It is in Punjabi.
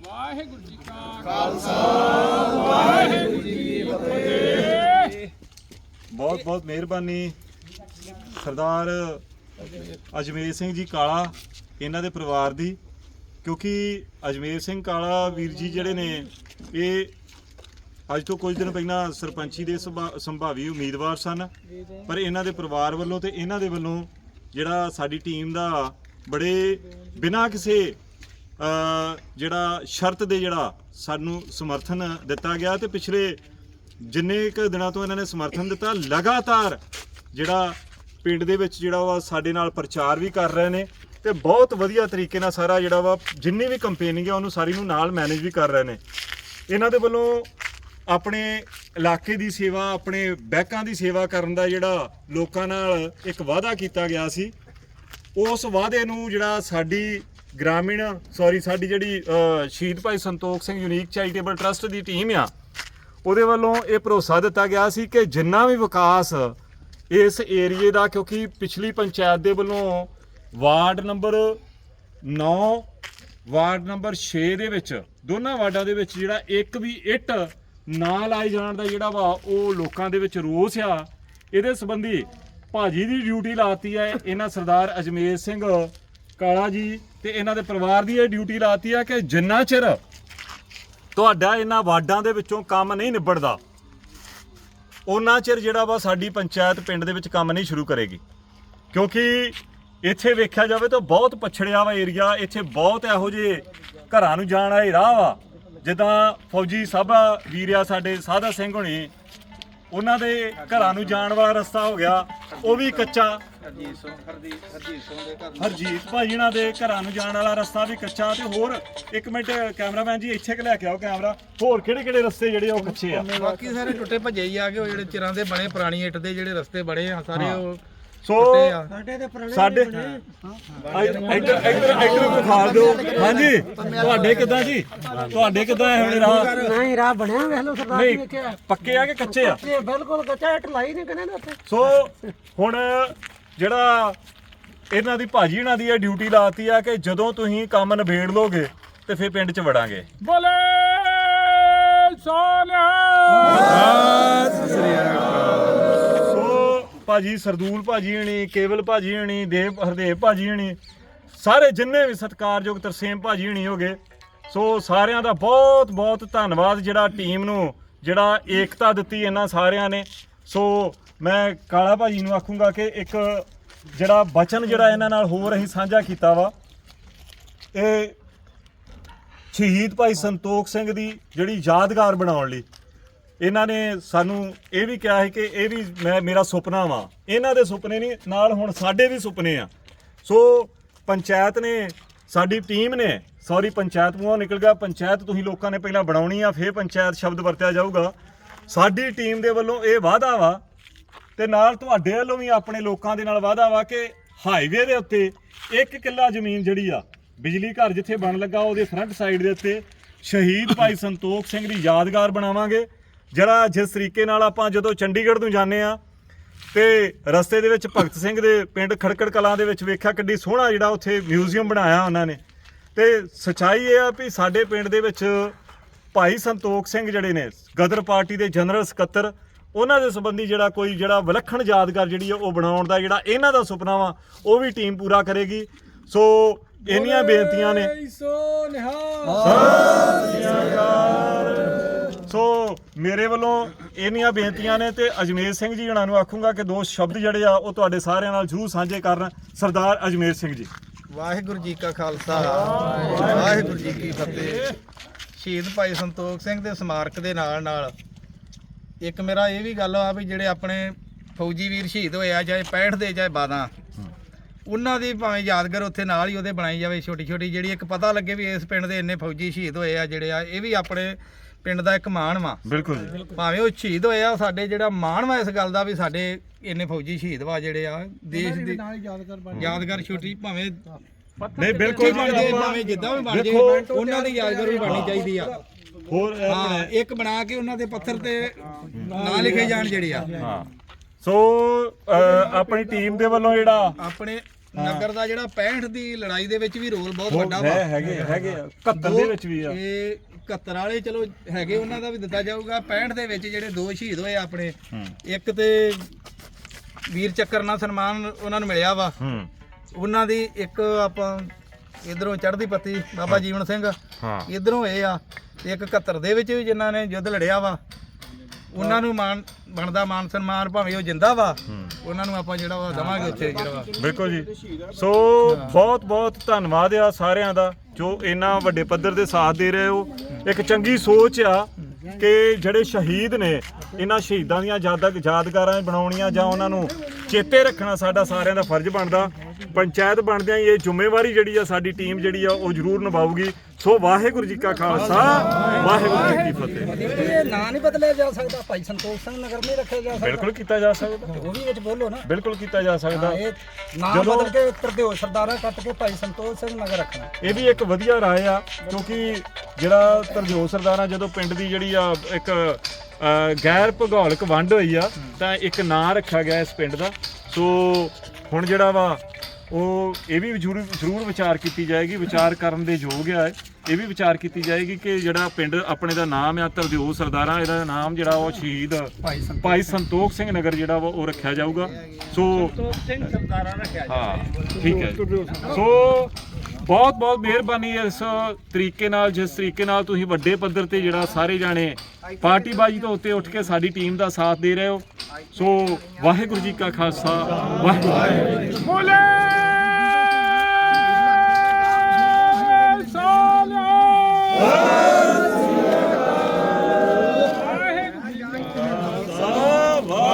ਵਾਹਿਗੁਰੂ ਜੀ ਕਾ ਖਾਲਸਾ ਵਾਹਿਗੁਰੂ ਜੀ ਕੀ ਫਤਿਹ ਬਹੁਤ ਬਹੁਤ ਮਿਹਰਬਾਨੀ ਸਰਦਾਰ ਅਜਮੇਰ ਸਿੰਘ ਜੀ ਕਾਲਾ ਇਹਨਾਂ ਦੇ ਪਰਿਵਾਰ ਦੀ, ਕਿਉਂਕਿ ਅਜਮੇਰ ਸਿੰਘ ਕਾਲਾ ਵੀਰ ਜੀ ਜਿਹੜੇ ਨੇ, ਇਹ ਅੱਜ ਤੋਂ ਕੁਝ ਦਿਨ ਪਹਿਲਾਂ ਸਰਪੰਚੀ ਦੇ ਸੰਭਾ- ਸੰਭਾਵੀ ਉਮੀਦਵਾਰ ਸਨ। ਪਰ ਇਹਨਾਂ ਦੇ ਪਰਿਵਾਰ ਵੱਲੋਂ ਤੇ ਇਹਨਾਂ ਦੇ ਵੱਲੋਂ ਜਿਹੜਾ ਸਾਡੀ ਟੀਮ ਦਾ ਬੜੇ ਬਿਨਾਂ ਕਿਸੇ ਜਿਹੜਾ ਸ਼ਰਤ ਦੇ ਜਿਹੜਾ ਸਾਨੂੰ ਸਮਰਥਨ ਦਿੱਤਾ ਗਿਆ ਤੇ ਪਿਛਲੇ ਜਿੰਨੇ ਕੁ ਦਿਨਾਂ ਤੋਂ ਇਹਨਾਂ ਨੇ ਸਮਰਥਨ ਦਿੱਤਾ, ਲਗਾਤਾਰ ਜਿਹੜਾ ਪਿੰਡ ਦੇ ਵਿੱਚ ਜਿਹੜਾ ਵਾ ਸਾਡੇ ਨਾਲ ਪ੍ਰਚਾਰ ਵੀ ਕਰ ਰਹੇ ਨੇ ਤੇ ਬਹੁਤ ਵਧੀਆ ਤਰੀਕੇ ਨਾਲ ਸਾਰਾ ਜਿਹੜਾ ਵਾ ਜਿੰਨੀ ਵੀ ਕੰਪੇਨਿੰਗ ਹੈ ਉਹਨੂੰ ਸਾਰੀ ਨੂੰ ਨਾਲ ਮੈਨੇਜ ਵੀ ਕਰ ਰਹੇ ਨੇ। ਇਹਨਾਂ ਦੇ ਵੱਲੋਂ ਆਪਣੇ ਇਲਾਕੇ ਦੀ ਸੇਵਾ, ਆਪਣੇ ਬੈਕਾਂ ਦੀ ਸੇਵਾ ਕਰਨ ਦਾ ਜਿਹੜਾ ਲੋਕਾਂ ਨਾਲ ਇੱਕ ਵਾਅਦਾ ਕੀਤਾ ਗਿਆ ਸੀ, ਉਸ ਵਾਅਦੇ ਨੂੰ ਜਿਹੜਾ ਸਾਡੀ ਗ੍ਰਾਮੀਣ ਸੌਰੀ ਸਾਡੀ ਜਿਹੜੀ ਸ਼ਹੀਦ Bhai Santokh Singh unique charitable trust ਦੀ ਟੀਮ ਆ, ਉਹਦੇ ਵੱਲੋਂ ਇਹ ਭਰੋਸਾ ਦਿੱਤਾ ਗਿਆ ਸੀ ਕਿ ਜਿੰਨਾ ਵੀ ਵਿਕਾਸ ਇਸ ਏਰੀਏ ਦਾ, ਕਿਉਂਕਿ ਪਿਛਲੀ ਪੰਚਾਇਤ ਦੇ ਵੱਲੋਂ ਵਾਰਡ ਨੰਬਰ 9 ਵਾਰਡ ਨੰਬਰ 6 ਦੇ ਵਿੱਚ, ਦੋਨਾਂ ਵਾਰਡਾਂ ਦੇ ਵਿੱਚ ਜਿਹੜਾ ਇੱਕ ਵੀ ਇੱਟ ਨਾ ਲਾਏ ਜਾਣ ਦਾ ਜਿਹੜਾ ਵਾ ਉਹ ਲੋਕਾਂ ਦੇ ਵਿੱਚ ਰੋਸ ਆ। ਇਹਦੇ ਸੰਬੰਧੀ ਭਾਜੀ ਦੀ ਡਿਊਟੀ ਲਾਤੀ ਹੈ, ਇਹਨਾਂ ਸਰਦਾਰ ਅਜਮੇਰ ਸਿੰਘ ਕਾਲਾ ਜੀ ਤੇ ਇਹਨਾਂ ਦੇ ਪਰਿਵਾਰ ਦੀ ਇਹ ਡਿਊਟੀ ਲਾਤੀ ਆ ਕਿ ਜਿੰਨਾ ਚਿਰ ਤੁਹਾਡਾ ਇਹਨਾਂ ਵਾਰਡਾਂ ਦੇ ਵਿੱਚੋਂ ਕੰਮ ਨਹੀਂ ਨਿਬੜਦਾ ਉਹਨਾਂ ਚਿਰ ਜਿਹੜਾ ਵਾ ਸਾਡੀ ਪੰਚਾਇਤ ਪਿੰਡ ਦੇ ਵਿੱਚ ਕੰਮ ਨਹੀਂ ਸ਼ੁਰੂ ਕਰੇਗੀ। ਕਿਉਂਕਿ ਇੱਥੇ ਵੇਖਿਆ ਜਾਵੇ ਤਾਂ ਬਹੁਤ ਪਛੜਿਆ ਵਾ ਏਰੀਆ, ਇੱਥੇ ਬਹੁਤ ਇਹੋ ਜਿਹੇ ਘਰਾਂ ਨੂੰ ਜਾਣ ਵਾਲੇ ਰਾਹ ਵਾ। ਜਿੱਦਾਂ ਫੌਜੀ ਸਾਹਿਬਾ ਵੀਰਿਆ ਸਾਡੇ ਸਾਧਾ ਸਿੰਘ ਹੋਣੀ ਉਹਨਾਂ ਦੇ ਘਰਾਂ ਨੂੰ ਜਾਣ ਵਾਲਾ ਰਸਤਾ ਹੋ ਗਿਆ ਉਹ ਵੀ ਕੱਚਾ। ਹਰਜੀਤ ਭਾਜੀ ਉਹਨਾਂ ਦੇ ਘਰਾਂ ਨੂੰ। ਜਾਣ ਵਾਲਾ ਰਸਤਾ ਵੀ ਕੱਚਾ ਤੇ ਹੋਰ ਇੱਕ ਮਿੰਟ ਕੈਮਰਾਮੈਨ ਜੀ ਇੱਥੇ ਕਿ ਲੈ ਕੇ ਆਓ ਕੈਮਰਾ ਹੋਰ ਕਿਹੜੇ ਕਿਹੜੇ ਰਸਤੇ ਜਿਹੜੇ ਉਹ ਕੱਚੇ ਆ? ਬਾਕੀ ਸਾਰੇ ਟੁੱਟੇ ਭੱਜੇ ਹੀ ਆ ਗਏ ਉਹ ਜਿਹੜੇ ਚਿਰਾਂ ਦੇ ਬਣੇ ਪੁਰਾਣੀ ਇੱਟ ਦੇ ਜਿਹੜੇ ਰਸਤੇ ਬਣੇ ਆ ਸਾਰੇ ਉਹ ਸੋ ਸਾਡੇ ਇੱਧਰ ਇੱਧਰ ਇੱਧਰ ਨੂੰ ਖਾ ਦਿਓ। ਹਾਂਜੀ। ਤੁਹਾਡੇ ਕਿਦਾਂ ਜੀ? ਤੁਹਾਡੇ ਕਿਦਾਂ ਹੈ ਹੁਣ ਰਾਹ? ਨਹੀਂ ਰਾਹ ਬਣਿਆ ਵੇਖ ਲਓ ਸਰਦਾਰ ਜੀ ਵੇਖਿਆ ਪੱਕੇ ਆ ਕਿ ਕੱਚੇ ਆ? ਇਹ ਬਿਲਕੁਲ ਕੱਚਾ ਇੱਟ ਲਾਈ ਨਹੀਂ ਕਹਿੰਦੇ ਨੇ ਉੱਥੇ। ਸੋ ਹੁਣ ਜਿਹੜਾ ਇਹਨਾਂ ਦੀ ਭਾਜੀ ਇਹਨਾਂ ਦੀ ਇਹ ਡਿਊਟੀ ਲਾਤੀ ਆ ਕਿ ਜਦੋਂ ਤੁਸੀਂ ਕੰਮ ਨਿਬੇੜ ਲੋਗੇ ਤੇ ਫਿਰ ਪਿੰਡ 'ਚ ਵੜਾਂਗੇ। ਬੋਲੇ ਸੋਨਿਆ ਸੋ ਭਾਜੀ ਸਰਦੂਲ ਭਾਜੀ ਹਣੀ, ਕੇਵਲ ਭਾਜੀ ਹਣੀ, ਦੇਵ ਹਰਦੇਵ ਭਾਜੀ ਹਣੀ, ਸਾਰੇ ਜਿੰਨੇ ਵੀ ਸਤਿਕਾਰਯੋਗ ਤਰਸੇਮ ਭਾਜੀ ਹਣੀ ਹੋਗੇ, ਸੋ ਸਾਰਿਆਂ ਦਾ ਬਹੁਤ ਬਹੁਤ ਧੰਨਵਾਦ ਜਿਹੜਾ ਟੀਮ ਨੂੰ, ਜਿਹੜਾ ਏਕਤਾ ਦਿੱਤੀ ਇਹਨਾਂ ਸਾਰਿਆਂ ਨੇ। ਸੋ ਮੈਂ ਕਾਲਾ ਭਾਜੀ ਨੂੰ ਆਖੂੰਗਾ ਕਿ ਇੱਕ ਜਿਹੜਾ ਬਚਨ ਜਿਹੜਾ ਇਹਨਾਂ ਨਾਲ ਹੋਰ ਅਸੀਂ ਸਾਂਝਾ ਕੀਤਾ ਵਾ, ਇਹ ਸ਼ਹੀਦ ਭਾਈ ਸੰਤੋਖ ਸਿੰਘ ਦੀ ਜਿਹੜੀ ਯਾਦਗਾਰ ਬਣਾਉਣ ਲਈ। ਇਹਨਾਂ ਨੇ ਸਾਨੂੰ ਇਹ ਵੀ ਕਿਹਾ ਹੈ ਕਿ ਇਹ ਵੀ ਮੈਂ, ਮੇਰਾ ਸੁਪਨਾ ਵਾ। ਇਹਨਾਂ ਦੇ ਸੁਪਨੇ ਨਹੀਂ, ਨਾਲ ਹੁਣ ਸਾਡੇ ਵੀ ਸੁਪਨੇ ਆ। ਸੋ ਪੰਚਾਇਤ ਨੇ, ਸਾਡੀ ਟੀਮ ਨੇ, ਸੌਰੀ ਪੰਚਾਇਤ ਮੂੰਹੋਂ ਨਿਕਲ ਗਿਆ। ਪੰਚਾਇਤ ਤੁਸੀਂ ਲੋਕਾਂ ਨੇ ਪਹਿਲਾਂ ਬਣਾਉਣੀ ਆ, ਫਿਰ ਪੰਚਾਇਤ ਸ਼ਬਦ ਵਰਤਿਆ ਜਾਊਗਾ। ਸਾਡੀ ਟੀਮ ਦੇ ਵੱਲੋਂ ਇਹ ਵਾਅਦਾ ਵਾ ਤੇ ਨਾਲ ਤੁਹਾਡੇ ਵੱਲੋਂ ਵੀ ਆਪਣੇ ਲੋਕਾਂ ਦੇ ਨਾਲ ਵਾਅਦਾ ਵਾ ਕਿ ਹਾਈਵੇ ਦੇ ਉੱਤੇ ਇੱਕ ਕਿੱਲਾ ਜ਼ਮੀਨ ਜਿਹੜੀ ਆ, ਬਿਜਲੀ ਘਰ ਜਿੱਥੇ ਬਣ ਲੱਗਾ, ਉਹਦੇ ਫਰੰਟ ਸਾਈਡ ਦੇ ਉੱਤੇ ਸ਼ਹੀਦ ਭਾਈ ਸੰਤੋਖ ਸਿੰਘ ਦੀ ਯਾਦਗਾਰ ਬਣਾਵਾਂਗੇ। ਜਿਹੜਾ ਜਿਸ ਤਰੀਕੇ ਨਾਲ ਆਪਾਂ ਜਦੋਂ ਚੰਡੀਗੜ੍ਹ ਨੂੰ ਜਾਂਦੇ ਆ ਤੇ ਰਸਤੇ ਦੇ ਵਿੱਚ ਭਗਤ ਸਿੰਘ ਦੇ ਪਿੰਡ ਖੜਕੜ ਕਲਾਂ ਦੇ ਵਿੱਚ ਵੇਖਿਆ ਕਿੱਡੀ ਸੋਹਣਾ ਜਿਹੜਾ ਉੱਥੇ ਮਿਊਜ਼ੀਅਮ ਬਣਾਇਆ ਉਹਨਾਂ ਨੇ। ਤੇ ਸਚਾਈ ਇਹ ਆ ਵੀ ਸਾਡੇ ਪਿੰਡ ਦੇ ਵਿੱਚ ਭਾਈ ਸੰਤੋਖ ਸਿੰਘ ਜਿਹੜੇ ਨੇ ਗਦਰ ਪਾਰਟੀ ਦੇ ਜਨਰਲ ਸਕੱਤਰ ਉਹਨਾਂ ਦੇ ਸੰਬੰਧੀ ਜਿਹੜਾ ਕੋਈ ਜਿਹੜਾ ਵਿਲੱਖਣ ਯਾਦਗਾਰ ਜਿਹੜੀ ਆ ਉਹ ਬਣਾਉਣ ਦਾ ਜਿਹੜਾ ਇਹਨਾਂ ਦਾ ਸੁਪਨਾ ਵਾ ਉਹ ਵੀ ਟੀਮ ਪੂਰਾ ਕਰੇਗੀ। ਸੋ ਇੰਨੀਆਂ ਬੇਨਤੀਆਂ ਨੇ। ਸੋ ਮੇਰੇ ਵੱਲੋਂ ਇੰਨੀਆਂ ਬੇਨਤੀਆਂ ਨੇ ਤੇ ਅਜਮੇਰ ਸਿੰਘ ਜੀ ਉਹਨਾਂ ਨੂੰ ਆਖੂੰਗਾ ਕਿ ਦੋ ਸ਼ਬਦ ਜਿਹੜੇ ਆ ਉਹ ਤੁਹਾਡੇ ਸਾਰਿਆਂ ਨਾਲ ਜ਼ਰੂਰ ਸਾਂਝੇ ਕਰਨ ਸਰਦਾਰ ਅਜਮੇਰ ਸਿੰਘ ਜੀ। ਵਾਹਿਗੁਰੂ ਜੀ ਕਾ ਖਾਲਸਾ, ਵਾਹਿਗੁਰੂ ਜੀ ਕੀ ਫਤਿਹ। ਸ਼ਹੀਦ ਭਾਈ ਸੰਤੋਖ ਸਿੰਘ ਦੇ ਸਮਾਰਕ ਦੇ ਨਾਲ ਨਾਲ ਇੱਕ ਮੇਰਾ ਇਹ ਵੀ ਗੱਲ ਆ ਵੀ ਜਿਹੜੇ ਆਪਣੇ ਫੌਜੀ ਵੀਰ ਸ਼ਹੀਦ ਹੋਏ ਆ, ਚਾਹੇ 65 ਦੇ, ਚਾਹੇ 12 ਉਹਨਾਂ ਦੀ ਭਾਵੇਂ ਯਾਦਗਾਰ ਉੱਥੇ ਨਾਲ ਹੀ ਉਹਦੇ ਬਣਾਈ ਜਾਵੇ ਛੋਟੀ ਛੋਟੀ ਜਿਹੜੀ ਇੱਕ ਪਤਾ ਲੱਗੇ ਵੀ ਇਸ ਪਿੰਡ ਦੇ ਇੰਨੇ ਫੌਜੀ ਸ਼ਹੀਦ ਹੋਏ ਆ ਜਿਹੜੇ ਆ, ਇਹ ਵੀ ਆਪਣੇ ਪਿੰਡ ਦਾ ਇੱਕ ਮਾਣ ਵਾ। ਬਿਲਕੁਲ ਜੀ। ਭਾਵੇਂ ਉਹ ਸ਼ਹੀਦ ਹੋਏ ਆ ਸਾਡੇ ਜਿਹੜਾ ਮਾਣ ਵਾ ਇਸ ਗੱਲ ਦਾ ਵੀ ਸਾਡੇ ਇੰਨੇ ਫੌਜੀ ਸ਼ਹੀਦ ਵਾ ਜਿਹੜੇ ਆ ਦੇਸ਼ ਦੀ ਯਾਦਗਾਰ ਛੋਟੀ ਭਾਵੇਂ ਨਹੀਂ ਬਿਲਕੁਲ ਭਾਵੇਂ ਜਿੱਦਾਂ ਵੀ ਬਣ ਜੇ ਦੇਖੋ, ਉਹਨਾਂ ਦੀ ਯਾਦਗਾਰ ਵੀ ਬਣਨੀ ਚਾਹੀਦੀ ਆ। ਹੋਰ ਹਾਂ ਇੱਕ ਬਣਾ ਕੇ ਉਹਨਾਂ ਦੇ ਪੱਥਰ ਤੇ ਨਾਂ ਲਿਖੇ ਜਾਣ ਜਿਹੜੇ ਆ। ਹਾਂ। ਸੋ ਆਪਣੀ ਟੀਮ ਦੇ ਵੱਲੋਂ ਜਿਹੜਾ ਆਪਣੇ ਨਗਰ ਦਾ ਜਿਹੜਾ 65 ਦੀ ਲੜਾਈ ਦੇ ਵਿੱਚ ਵੀ ਰੋਲ ਬਹੁਤ ਵੱਡਾ ਵਾ। ਹੈਗੇ ਹੈਗੇ 71 ਦੇ ਵਿੱਚ ਵੀ ਆ। ਇਹ 71 ਵਾਲੇ ਚਲੋ ਹੈਗੇ ਉਹਨਾਂ ਦਾ ਵੀ ਦਿੱਤਾ ਜਾਊਗਾ। 65 ਦੇ ਵਿੱਚ ਜਿਹੜੇ ਦੋ ਸ਼ਹੀਦ ਹੋਏ ਆਪਣੇ ਇੱਕ ਤੇ ਵੀਰ ਚੱਕਰ ਨਾਲ ਸਨਮਾਨ ਉਹਨਾਂ ਨੂੰ ਮਿਲਿਆ ਵਾ। ਉਹਨਾਂ ਦੀ ਇੱਕ ਆਪਾਂ ਇਧਰੋਂ ਚੜ੍ਹਦੀ ਪੱਤੀ ਬਾਬਾ ਜੀਵਨ ਸਿੰਘ। ਹਾਂ। ਇਧਰੋਂ ਇਹ ਆ ਤੇ ਇੱਕ 71 ਦੇ ਵਿੱਚ ਵੀ ਜਿਨ੍ਹਾਂ ਨੇ ਯੁੱਧ ਲੜਿਆ ਵਾ। ਉਹਨਾਂ ਨੂੰ ਮਾਨ ਬਣਦਾ ਮਾਨ ਸਨਮਾਨ ਭਾਵੇਂ ਉਹ ਜਿੰਦਾ ਵਾ। ਉਹਨਾਂ ਨੂੰ ਆਪਾਂ ਜਿਹੜਾ ਵਾ ਦਵਾਂਗੇ ਉੱਥੇ ਜਿਹੜਾ ਵਾ। ਬਿਲਕੁਲ ਜੀ। ਸੋ ਬਹੁਤ ਬਹੁਤ ਧੰਨਵਾਦ ਆ ਸਾਰਿਆਂ ਦਾ। ਜੋ ਇੰਨਾ ਵੱਡੇ ਪੱਧਰ ਤੇ ਸਾਥ ਦੇ ਰਹੇ ਹੋ, ਇੱਕ ਚੰਗੀ ਸੋਚ ਆ ਕਿ ਜਿਹੜੇ ਸ਼ਹੀਦ ਨੇ, ਇਹਨਾਂ ਸ਼ਹੀਦਾਂ ਦੀਆਂ ਯਾਦਾਂ ਯਾਦਗਾਰਾਂ ਬਣਾਉਣੀਆਂ ਜਾਂ ਉਹਨਾਂ ਨੂੰ ਚੇਤੇ ਰੱਖਣਾ ਸਾਡਾ ਸਾਰਿਆਂ ਦਾ ਫਰਜ਼ ਬਣਦਾ। ਪੰਚਾਇਤ ਬਣਦਿਆਂ ਇਹ ਜ਼ਿੰਮੇਵਾਰੀ ਜਿਹੜੀ ਆ ਸਾਡੀ ਟੀਮ ਜਿਹੜੀ ਆ ਉਹ ਜ਼ਰੂਰ ਨਿਭਾਊਗੀ। ਸੋ ਵਾਹਿਗੁਰੂ ਜੀ ਕਾ ਖਾਲਸਾ ਵਾਹਿਗੁਰੂ ਜੀ ਕੀ ਫਤਿਹ। ਇਹ ਨਾਂ ਨਹੀਂ ਬਦਲਿਆ ਜਾ ਸਕਦਾ। ਭਾਈ ਸੰਤੋਖ ਸਿੰਘ ਨਗਰ ਨਹੀਂ ਰੱਖਿਆ ਜਾ ਸਕਦਾ। ਬਿਲਕੁਲ ਕੀਤਾ ਜਾ ਸਕਦਾ। ਉਹ ਵੀ ਵਿੱਚ ਬੋਲੋ ਨਾ। ਬਿਲਕੁਲ ਕੀਤਾ ਜਾ ਸਕਦਾ। ਇਹ ਨਾਂ ਬਦਲ ਕੇ ਤਰਦਿਓ ਸਰਦਾਰਾ ਕੱਟ ਕੇ ਭਾਈ ਸੰਤੋਖ ਸਿੰਘ ਨਗਰ ਰੱਖਣਾ। ਇਹ ਵੀ ਇੱਕ ਵਧੀਆ ਰਾਏ ਆ ਕਿਉਂਕਿ ਜਿਹੜਾ ਤਰਜੋਤ ਸਰਦਾਰਾਂ ਜਦੋਂ ਪਿੰਡ ਦੀ ਜਿਹੜੀ ਆ ਇੱਕ ਗੈਰ ਭੂਗੋਲਿਕ ਵੰਡ ਹੋਈ ਆ ਤਾਂ ਇੱਕ ਨਾਂ ਰੱਖਿਆ ਗਿਆ ਇਸ ਪਿੰਡ ਦਾ। ਸੋ ਹੁਣ ਜਿਹੜਾ ਵਾ ਉਹ ਇਹ ਵੀ ਜ਼ਰੂਰ ਜ਼ਰੂਰ ਵਿਚਾਰ ਕੀਤੀ ਜਾਏਗੀ ਵਿਚਾਰ ਕਰਨ ਦੇ ਯੋਗ ਆ ਇਹ। ਵੀ ਵਿਚਾਰ ਕੀਤੀ ਜਾਏਗੀ ਕਿ ਜਿਹੜਾ ਪਿੰਡ ਆਪਣੇ ਦਾ ਨਾਮ ਆ ਤਰਜੋਤ ਸਰਦਾਰਾਂ ਇਹਦਾ ਨਾਮ ਜਿਹੜਾ ਉਹ ਸ਼ਹੀਦ ਭਾਈ ਸੰਤੋਖ ਸਿੰਘ ਨਗਰ ਜਿਹੜਾ ਵਾ ਉਹ ਰੱਖਿਆ ਜਾਊਗਾ ਸੋ ਸਿੰਘ ਸਰਦਾਰਾਂ ਰੱਖਿਆ ਹਾਂ ਠੀਕ ਹੈ। ਸੋ ਬਹੁਤ ਬਹੁਤ ਮਿਹਰਬਾਨੀ ਇਸ ਤਰੀਕੇ ਨਾਲ ਜਿਸ ਤਰੀਕੇ ਨਾਲ ਤੁਸੀਂ ਵੱਡੇ ਪੱਧਰ ਤੇ ਜਿਹੜਾ ਸਾਰੇ ਜਾਣੇ ਪਾਰਟੀਬਾਜ਼ੀ ਤੋਂ ਉੱਤੇ ਉੱਠ ਕੇ ਸਾਡੀ ਟੀਮ ਦਾ ਸਾਥ ਦੇ ਰਹੇ ਹੋ ਸੋ ਵਾਹਿਗੁਰੂ ਜੀ ਕਾ ਖਾਲਸਾ ਵਾਹਿਗੁਰੂ ਜੀ ਕੀ ਫਤਿਹ। ਬੋਲੇ